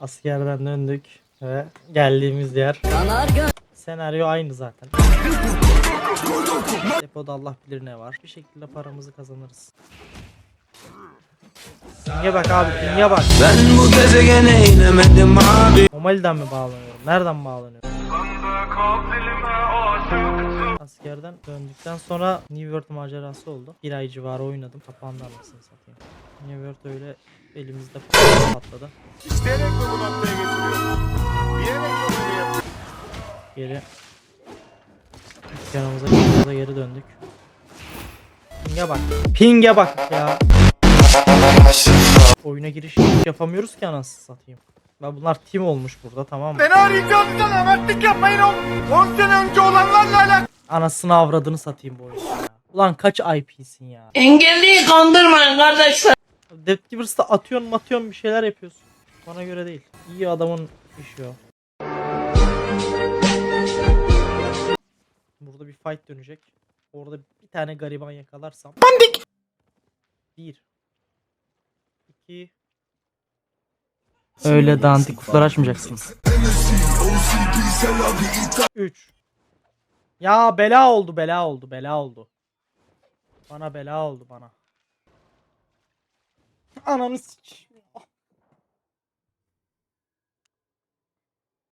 Askerden döndük ve geldiğimiz yer. Senaryo aynı zaten. Depoda Allah bilir ne var. Bir şekilde paramızı kazanırız. Pinge bak abi pinge bak. Ben bu gezegene inemedim abi Omali'den mi bağlanıyorum? Nereden bağlanıyorum? Askerden döndükten sonra New World macerası oldu. Bir ay civarı oynadım. Kapandı anasını satayım. New World öyle elimizde patladı. İsteyerek mi bu noktaya getiriyoruz? Bilerek mi bunu yapıyoruz? Geri dükkanımıza dükkanımıza geri döndük. Ping'e bak. Ping'e bak ya. Oyuna giriş yapamıyoruz ki anasını satayım. Ben bunlar team olmuş burada tamam mı? Beni arayacağınızdan emetlik yapmayın o 10 sene önce olanlarla alakalı. Anasını avradını satayım bu oyunu ya. Ulan kaç IP'sin ya. Engelliyi kandırmayın kardeşler. Death Givers'ta atıyorsun matıyorsun bir şeyler yapıyorsun. Bana göre değil. İyi adamın işi o. Burada bir fight dönecek. Orada bir tane gariban yakalarsam. Bandik! Bir. İki. Öyle dandik kutular açmayacaksınız. Üç. Ya bela oldu bela oldu bela oldu. Bana bela oldu bana. Ananı sik.